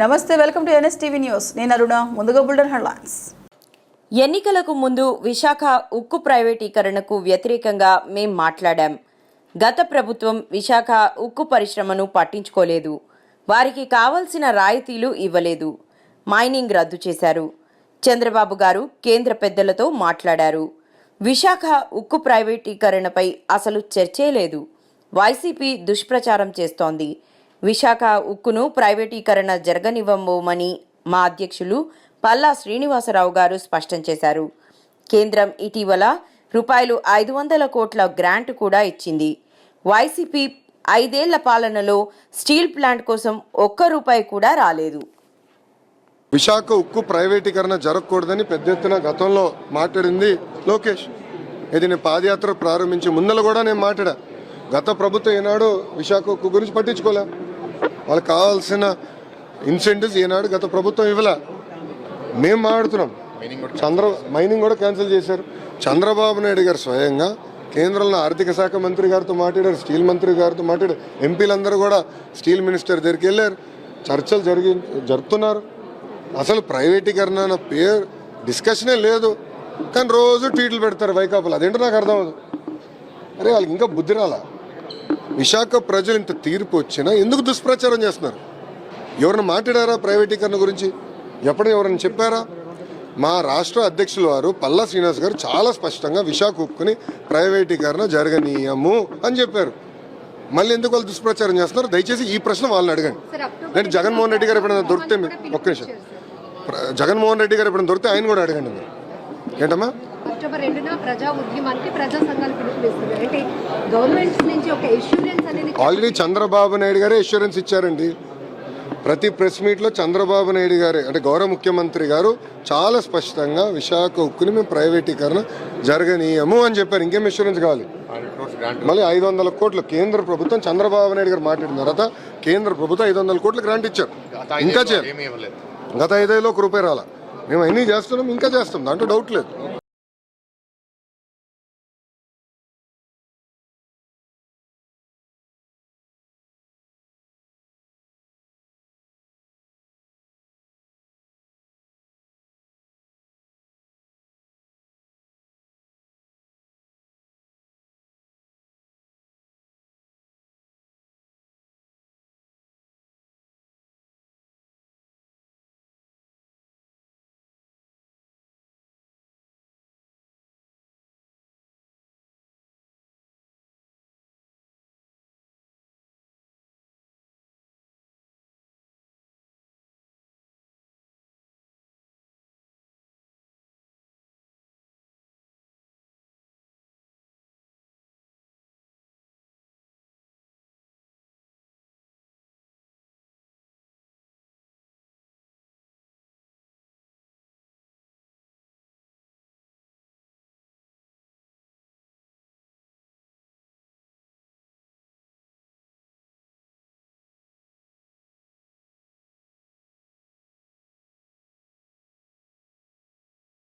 నమస్తే welcome to NSTV news. నేను అరుణ ముందుగా బుల్డన్ హెడ్లైన్స్. ఎన్నికలకు ముందు విశాఖ ఉక్కు ప్రైవేటీకరణకు వ్యతిరేకంగా మేం మాట్లాడాం. గత ప్రభుత్వం విశాఖ ఉక్కు పరిశ్రమను పట్టించుకోలేదు. వారికి కావలసిన రాయితీలు ఇవ్వలేదు. మైనింగ్ రద్దు చేశారు. చంద్రబాబు గారు కేంద్ర పెద్దలతో మాట్లాడారు. విశాఖ ఉక్కు ప్రైవేటీకరణపై అసలు చర్చే లేదు. వైసీపీ దుష్ప్రచారం చేస్తోంది. విశాఖ ఉక్కును ప్రైవేటీకరణ జరగనివ్వబోమని మా అధ్యక్షులు పల్లా శ్రీనివాసరావు గారు స్పష్టం చేశారు. కేంద్రం ఇటీవల రూపాయలు ఐదు వందల కోట్ల గ్రాంట్ కూడా ఇచ్చింది. వైసీపీ ఐదేళ్ళ పాలనలో స్టీల్ ప్లాంట్ కోసం ఒక్క రూపాయి కూడా రాలేదు. విశాఖ ఉక్కు ప్రైవేటీకరణ జరగకూడదని పెద్ద ఎత్తున గతంలో మాట్లాడింది లోకేష్. ఇది నేను పాదయాత్ర ప్రారంభించి ముందల కూడా నేను మాట్లాడా. గత ప్రభుత్వం ఏనాడు విశాఖ ఉక్కు గురించి పట్టించుకోలే. వాళ్ళకి కావాల్సిన ఇన్సెంటివ్స్ ఈనాడు గత ప్రభుత్వం ఇవ్వలే. మేము మాట్లాడుతున్నాం. చంద్ర మైనింగ్ కూడా క్యాన్సిల్ చేశారు. చంద్రబాబు నాయుడు గారు స్వయంగా కేంద్రంలో ఆర్థిక శాఖ మంత్రి గారితో మాట్లాడారు స్టీల్ మంత్రి గారితో మాట్లాడారు. ఎంపీలందరూ కూడా స్టీల్ మినిస్టర్ దగ్గరికి వెళ్ళారు. చర్చలు జరిగి జరుపుతున్నారు. అసలు ప్రైవేటీకరణ అన్న పేరు డిస్కషనే లేదు. కానీ రోజు ట్వీట్లు పెడతారు వైకాపాలు. అదేంటో నాకు అర్థం అవ్వదు. అరే వాళ్ళకి ఇంకా బుద్ధి రాలా? విశాఖ ప్రజలు ఇంత తీర్పు వచ్చినా ఎందుకు దుష్ప్రచారం చేస్తున్నారు? ఎవరైనా మాట్లాడారా ప్రైవేటీకరణ గురించి? ఎప్పుడు ఎవరైనా చెప్పారా? మా రాష్ట్ర అధ్యక్షుల వారు పల్లా శ్రీనివాస్ గారు చాలా స్పష్టంగా విశాఖ ఉక్కుని ప్రైవేటీకరణ జరగనీయము అని చెప్పారు. మళ్ళీ ఎందుకు వాళ్ళు దుష్ప్రచారం చేస్తున్నారు? దయచేసి ఈ ప్రశ్న వాళ్ళని అడగండి. నేను జగన్మోహన్ రెడ్డి గారు ఎప్పుడైనా దొరికితే మీరు ఒక్క నిమిషం. జగన్మోహన్ రెడ్డి గారు ఎప్పుడైనా దొరికితే ఆయన కూడా అడగండి మీరు. ఏంటమ్మా? అక్టోబర్ రెండున ప్రజా ఉద్యమానికి ప్రజా సంఘాలు పిలుపునిస్తుంది అంటే గవర్నమెంట్ నుంచి ఒక ఇన్సూరెన్స్ అనేది ఆల్రెడీ చంద్రబాబు నాయుడు గారే ఇన్సూరెన్స్ ఇచ్చారండి. ప్రతి ప్రెస్ మీట్లో చంద్రబాబు నాయుడు గారే అంటే గౌరవ ముఖ్యమంత్రి గారు చాలా స్పష్టంగా విశాఖ ఉక్కుని మేము ప్రైవేటీకరణ జరగనీయము అని చెప్పారు. ఇంకేం ఇన్సూరెన్స్ కావాలి? మళ్ళీ ఐదు వందల కోట్లు కేంద్ర ప్రభుత్వం చంద్రబాబు నాయుడు గారు మాట్లాడిన తర్వాత కేంద్ర ప్రభుత్వం ఐదు వందల కోట్లు గ్రాంట్ ఇచ్చారు. ఇంకా చేయాలి. గత ఐదేళ్ళు ఒక రూపాయి రాలా. మేము అన్నీ చేస్తున్నాం ఇంకా చేస్తాం. దాంట్లో డౌట్ లేదు.